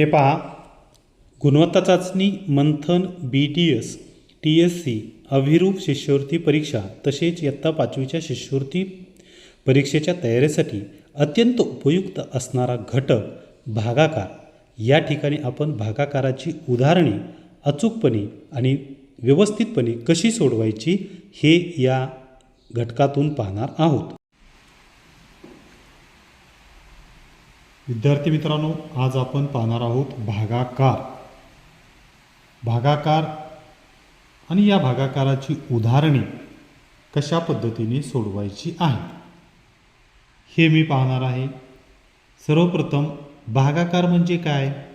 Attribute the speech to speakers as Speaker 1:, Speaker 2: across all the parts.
Speaker 1: हे पहा. गुणवत्ता चाचणी Manthan B T S T S C Abhiroop शिष्यवृत्ती परीक्षा तसेच इयत्ता पाचवीच्या शिष्यवृत्ती परीक्षेच्या तयारीसाठी अत्यंत उपयुक्त असणारा घटक भागाकार. या ठिकाणी आपण भागाकाराची उदाहरणे अचूकपणे आणि व्यवस्थितपणे कशी सोडवायची हे या घटकातून पाहणार आहोत. विद्यार्थी मित्रांनो आज आपण पाहणार आहोत भागाकार. भागाकार आणि या भागाकाराची उदाहरणे कशा पद्धतीने सोडवायची आहेत? हे मी पाहणार आहे. सर्वप्रथम भागाकार म्हणजे काय?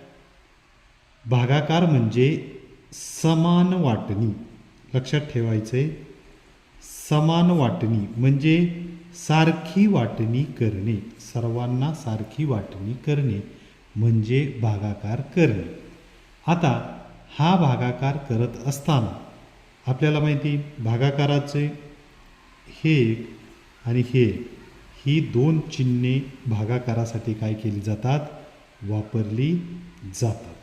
Speaker 1: भागाकार म्हणजे समान वाटणी. लक्षात ठेवायचं आहे समान वाटणी म्हणजे सारखी वाटणी करणे सर्वांना सारखी वाटणी करणे म्हणजे भागाकार करणे. आता हा भागाकार करत असताना आपल्याला माहिती भागाकाराचे हे एक आणि हे ही दोन चिन्हे भागाकारासाठी काय केली जातात? वापरली जातात.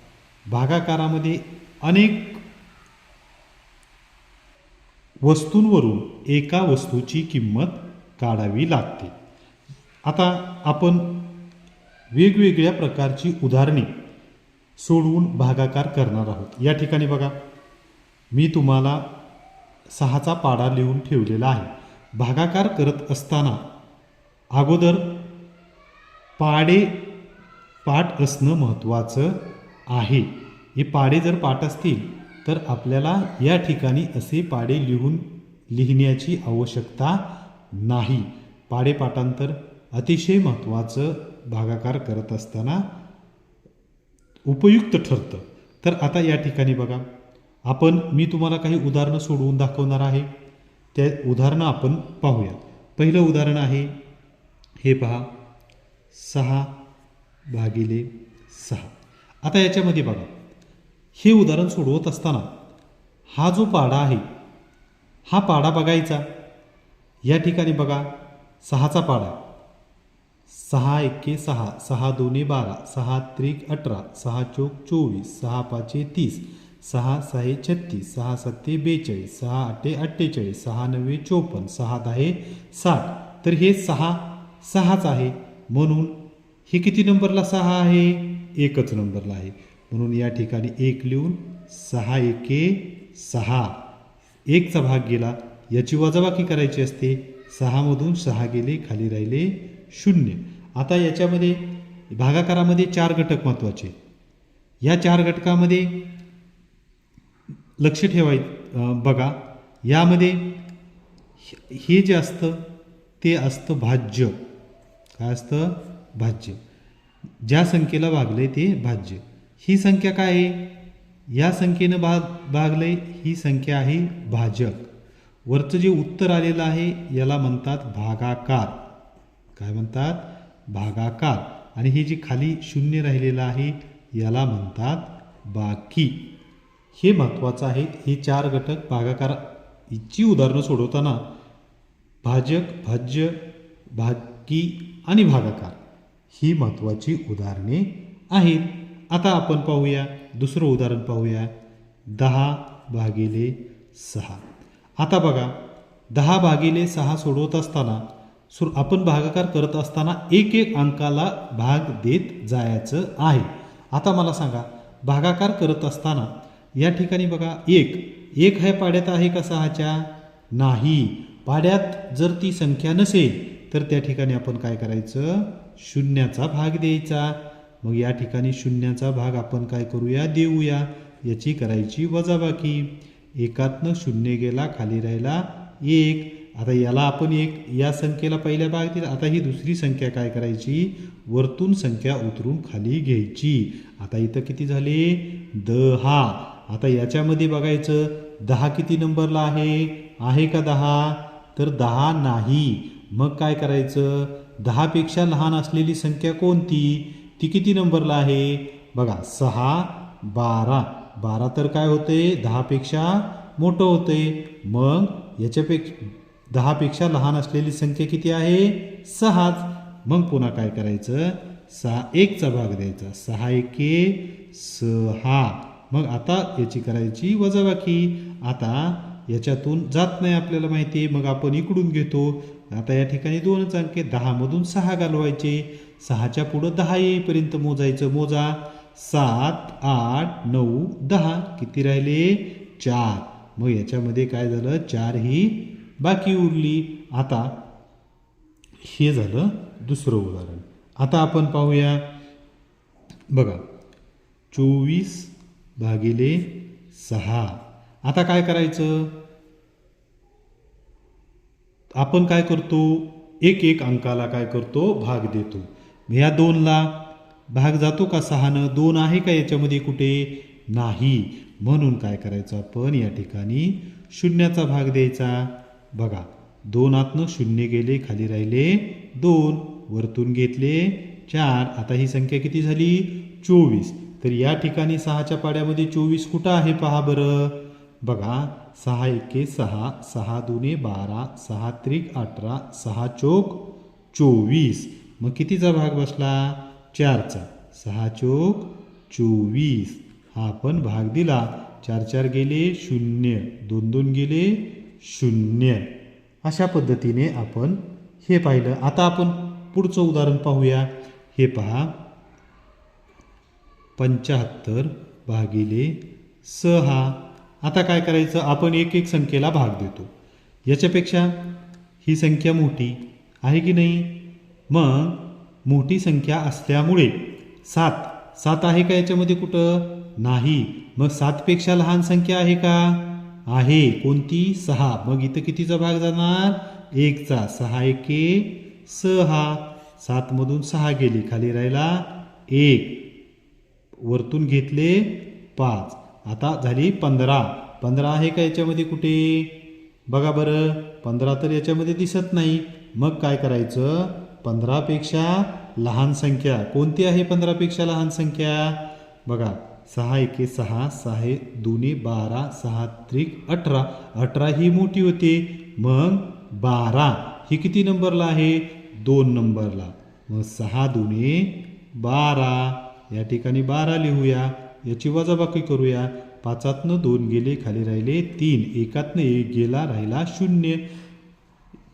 Speaker 1: भागाकारामध्ये अनेक वस्तूंवरून एका वस्तूची किंमत काढावी लागते. आता आपण वेगवेगळ्या प्रकारची उदाहरणे सोडवून भागाकार करणार आहोत. या ठिकाणी बघा मी तुम्हाला सहाचा पाडा लिहून ठेवलेला आहे. भागाकार करत असताना अगोदर पाडे पाठ असणं महत्त्वाचं आहे. हे पाडे जर पाठ असतील तर आपल्याला या ठिकाणी असे पाडे लिहून लिहिण्याची आवश्यकता नाही. पाडेपाठांतर अतिशय महत्त्वाचं भागाकार करत असताना उपयुक्त ठरतं. तर आता या ठिकाणी बघा. आपण मी तुम्हाला काही उदाहरणं सोडवून दाखवणार आहे. त्या उदाहरणं आपण पाहूयात. पहिलं उदाहरण आहे हे पहा. सहा भागिले सहा. आता याच्यामध्ये बघा. हे उदाहरण सोडवत असताना हा जो पाडा आहे हा पाडा बघायचा. या ठिकाणी बघा सहाचा पाडा सहा एक्के सहा सहा दोन्ही बारा सहा त्रिक अठरा सहा चोक चोवीस सहा पाचशे तीस सहा सहा छत्तीस सहा सत्ते बेचाळीस सहा आठे अठ्ठेचाळीस सहा नव्वे चोपन्न सहा दहा साठ. तर हे सहा सहाच आहे. म्हणून हे किती नंबरला सहा आहे? एकच नंबरला आहे. म्हणून या ठिकाणी एक लिहून सहा एके सहा. एकचा भाग गेला. याची वजाबाकी करायची असते. सहामधून सहा गेले खाली राहिले शून्य. आता याच्यामध्ये भागाकारामध्ये चार घटक महत्त्वाचे. या चार घटकामध्ये लक्ष ठेवाय बघा. यामध्ये हे- हे जे असतं ते असतं भाज्य. काय असतं? भाज्य. ज्या संख्येला भागले ते भाज्य. ही संख्या काय आहे? या संख्येनं भाग भागले ही संख्या आहे भाजक. वरचं जे उत्तर आलेलं आहे याला म्हणतात भागाकार. काय म्हणतात? भागाकार. आणि हे जे खाली शून्य राहिलेलं आहे याला म्हणतात बाकी. हे महत्त्वाचं आहे. हे चार घटक भागाकार ची उदाहरणं सोडवताना भाजक भाज्य भागी आणि भागाकार ही महत्त्वाची उदाहरणे आहेत. आता आपण पाहूया दुसरं उदाहरण पाहूया. दहा भागिले सहा. आता बघा दहा भागिले सहा सोडवत असताना सुर आपण भागाकार करत असताना एक एक अंकाला भाग देत जायचं आहे. आता मला सांगा भागाकार करत असताना या ठिकाणी बघा एक. एक ह्या पाड्यात आहे का सहाच्या? नाही. पाड्यात जर ती संख्या नसेल तर त्या ठिकाणी आपण काय करायचं? शून्याचा भाग द्यायचा. मग या ठिकाणी शून्याचा भाग आपण काय करूया? देऊया. याची करायची वजाबाकी. एकातनं शून्य गेला खाली राहिला एक. आता याला आपण एक या संख्येला पहिल्या भाग दिला आता ही दुसरी संख्या काय करायची? वरतून संख्या उतरून खाली घ्यायची. आता इथं किती झाले? दहा. आता याच्यामध्ये बघायचं दहा किती नंबरला आहे? आहे का दहा? तर दहा नाही. मग काय करायचं? दहापेक्षा लहान असलेली संख्या कोणती? ती किती नंबरला आहे? बघा सहा बारा. बारा तर काय होते? दहापेक्षा मोठं होते. मग याच्यापेक्षा दहापेक्षा लहान असलेली संख्या किती आहे? सहाच. मग पुन्हा काय करायचं? सहा एकचा भाग द्यायचा. सहा एके सहा. मग आता याची करायची वजाबाकी. आता याच्यातून जात नाही आपल्याला माहिती. आहे मग आपण इकडून घेतो. आता या ठिकाणी दोनच अंके दहामधून सहा घालवायचे. सहाच्या पुढं दहा येईपर्यंत मोजायचं. मोजा. सात आठ नऊ दहा. किती राहिले? चार. मग याच्यामध्ये काय झालं? चार ही बाकी उरली. आता हे झालं दुसरं उदाहरण. आता आपण पाहूया. बघा. चोवीस भागिले सहा. आता काय करायचं? आपण काय करतो? एक एक अंकाला काय करतो? भाग देतो. ह्या दोनला भाग जातो का सहानं? दोन आहे का याच्यामध्ये कुठे? नाही. म्हणून काय करायचं आपण? या ठिकाणी शून्याचा भाग द्यायचा. बघा दोन आतनं शून्य गेले खाली राहिले दोन वरतून घेतले चार. आता ही संख्या किती झाली? चोवीस. तर या ठिकाणी सहाच्या पाड्यामध्ये चोवीस कुठं आहे पहा बरं. बघा सहा एके सहा सहा दुने बारा सहा त्रिक अठरा सहा चोक चोवीस. मग कितीचा भाग बसला? चारचा. सहा चोक चोवीस. हा आपण भाग दिला. चार चार गेले शून्य. दोन दोन गेले शून्य. अशा पद्धतीने आपण हे पाहिलं. आता आपण पुढचं उदाहरण पाहूया. हे पहा. पंच्याहत्तर भागिले सहा. आता काय करायचं? आपण एक एक संख्येला भाग देतो. याच्यापेक्षा ही संख्या मोठी आहे की नाही? मग मोठी संख्या असल्यामुळे सात. सात आहे का याच्यामध्ये कुठं? नाही. मग सातपेक्षा लहान संख्या आहे का? आहे. कोणती? सहा. मग इथं कितीचा भाग जाणार? एकचा. सहा एके सहा. सातमधून सहा गेली. खाली राहिला एक. वरतून घेतले पाच. आता झाली पंधरा. पंधरा आहे का याच्यामध्ये कुठे? बघा बरं. पंधरा तर याच्यामध्ये दिसत नाही. मग काय करायचं? पंधरापेक्षा लहान संख्या. कोणती आहे पंधरापेक्षा लहान संख्या? बघा सहा एके सहा सहा दोन्ही बारा सहा त्रिक अठरा. अठरा ही मोठी होते. मग बारा. ही किती नंबरला आहे? दोन नंबरला. मग सहा दोन्ही बारा. या ठिकाणी बारा लिहूया. याची वजाबाकी करूया. पाचातनं दोन गेले खाली राहिले तीन. एकातनं एक गेला राहिला शून्य.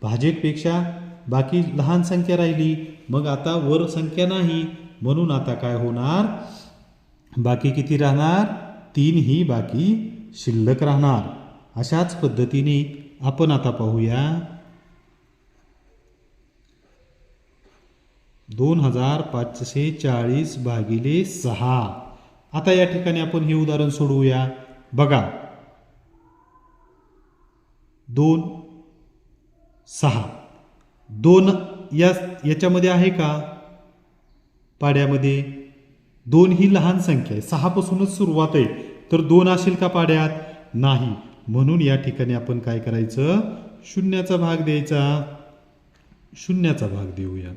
Speaker 1: भाजेपेक्षा बाकी लहान संख्या राहिली. मग आता वर संख्या नाही म्हणून आता काय होणार? बाकी किती राहणार? तीन ही बाकी शिल्लक राहणार. अशाच पद्धतीने आपण आता पाहूया. दोन हजार पाचशे चाळीस भागिले सहा. आता या ठिकाणी आपण हे उदाहरण सोडवूया. बघा. दोन सहा. दोन या याच्यामध्ये आहे का? पाड्यामध्ये. दोन ही लहान संख्या आहे. सहापासूनच सुरुवात आहे. तर दोन असेल का पाड्यात? नाही. म्हणून या ठिकाणी आपण काय करायचं? शून्याचा भाग द्यायचा. शून्याचा भाग देऊया.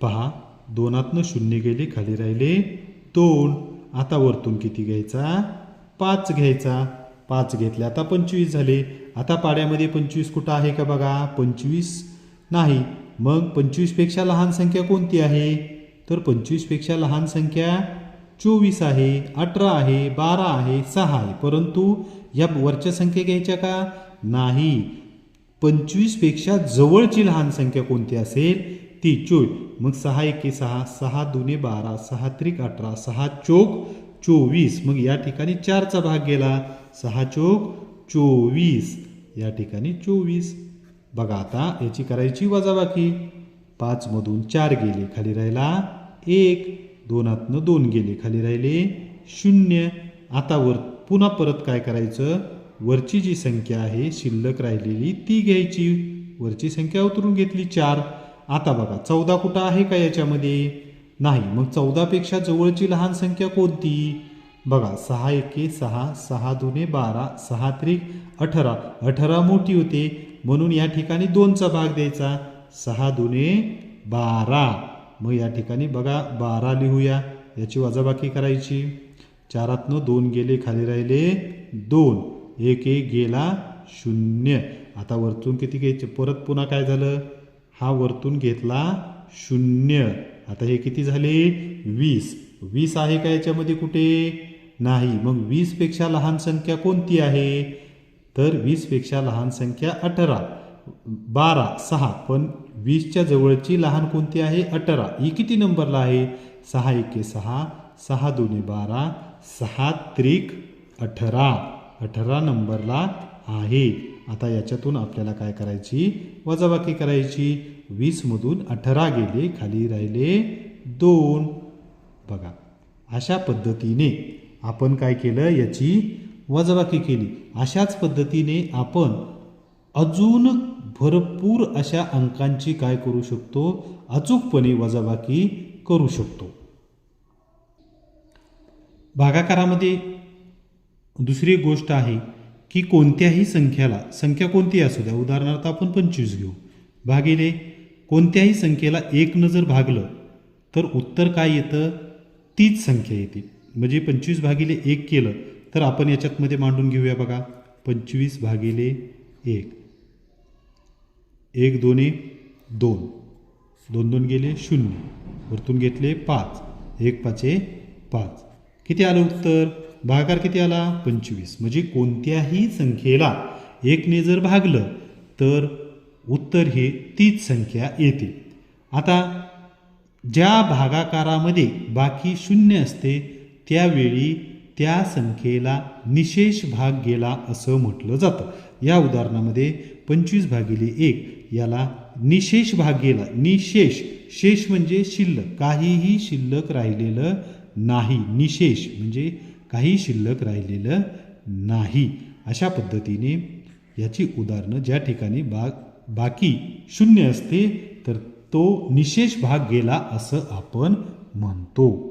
Speaker 1: पहा दोनातनं शून्य गेले खाली राहिले दोन. आता वरतून किती घ्यायचा? पाच घ्यायचा. पाच घेतले आता पंचवीस झाले. आता पाड्यामध्ये पंचवीस कुठं आहे का बघा? पंचवीस नाही. मग पंचवीसपेक्षा लहान संख्या कोणती आहे? तर पंचवीसपेक्षा लहान संख्या चोवीस आहे अठरा आहे बारा आहे सहा आहे. परंतु या वरच्या संख्या घ्यायच्या का? नाही. पंचवीसपेक्षा जवळची लहान संख्या कोणती असेल? ती चोवीस. मग सहा एके सहा. सहा दुने बारा. सहा त्रिक अठरा. सहा चोक चोवीस. मग या ठिकाणी चारचा भाग गेला. सहा चोक चोवीस. या ठिकाणी चोवीस. बघा आता याची करायची वजाबाकी. पाचमधून चार गेले खाली राहिला एक. दोनातनं दोन गेले खाली राहिले शून्य. आता वर पुन्हा परत काय करायचं? वरची जी संख्या आहे शिल्लक राहिलेली ती घ्यायची. वरची संख्या उतरून घेतली चार. आता बघा चौदा कुठं आहे का याच्यामध्ये? नाही मग चौदापेक्षा जवळची लहान संख्या कोणती? बघा सहा एके सहा सहा दुने बारा सहा त्रिक अठरा. अठरा मोठी होते. म्हणून या ठिकाणी दोनचा भाग द्यायचा. सहा दुने बारा. मग या ठिकाणी बघा बारा लिहूया. याची वजाबाकी करायची. चारातनं दोन गेले खाली राहिले दोन. एक एक गेला शून्य. आता वरतून किती घ्यायचे? परत पुन्हा काय झालं? हा वरतून घेतला शून्य. आता हे किती झाले? वीस. वीस आहे का याच्यामध्ये कुठे? नाही. मग वीसपेक्षा लहान संख्या कोणती आहे? तर वीसपेक्षा लहान संख्या अठरा. बारा सहा पण वीसच्या जवळची लहान कोणती आहे? अठरा. ही किती नंबरला आहे? सहा एके सहा सहा दोन्ही बारा सहा त्रिक अठरा. अठरा नंबरला आहे. आता याच्यातून आपल्याला काय करायची? वजाबाकी करायची. वीसमधून अठरा गेले खाली राहिले दोन. बघा अशा पद्धतीने आपण काय केलं? याची वजाबाकी केली. अशाच पद्धतीने आपण अजून भरपूर अशा अंकांची काय करू शकतो? अचूकपणे वजाबाकी करू शकतो. भागाकारामध्ये दुसरी गोष्ट आहे की कोणत्याही संख्याला संख्या कोणती असू द्या उदाहरणार्थ आपण पंचवीस घेऊ. भागिले कोणत्याही संख्येला एकनं जर भागलं तर उत्तर काय येतं? तीच संख्या येते. म्हणजे पंचवीस भागिले एक केलं तर आपण याच्यातमध्ये मांडून घेऊया बघा. पंचवीस भागिले एक. एक दोन्ही दोन. दोन दोन गेले शून्य. वरतून घेतले पाच. एक पाचे पाच. किती आलं उत्तर? भागाकार किती आला? पंचवीस. म्हणजे कोणत्याही संख्येला एकने जर भागलं तर उत्तर हे तीच संख्या येते. आता ज्या भागाकारामध्ये बाकी शून्य असते त्यावेळी त्या संख्येला निशेष भाग गेला असं म्हटलं जातं. या उदाहरणामध्ये पंचवीस भागिले एक याला निशेष भाग गेला. निशेष शेष म्हणजे शिल्लक. काहीही शिल्लक राहिलेलं नाही. निशेष म्हणजे काही शिल्लक राहिलेलं नाही. अशा पद्धतीने याची उदाहरणं ज्या ठिकाणी बा बाकी शून्य असते तर तो निशेष भाग गेला असं आपण म्हणतो.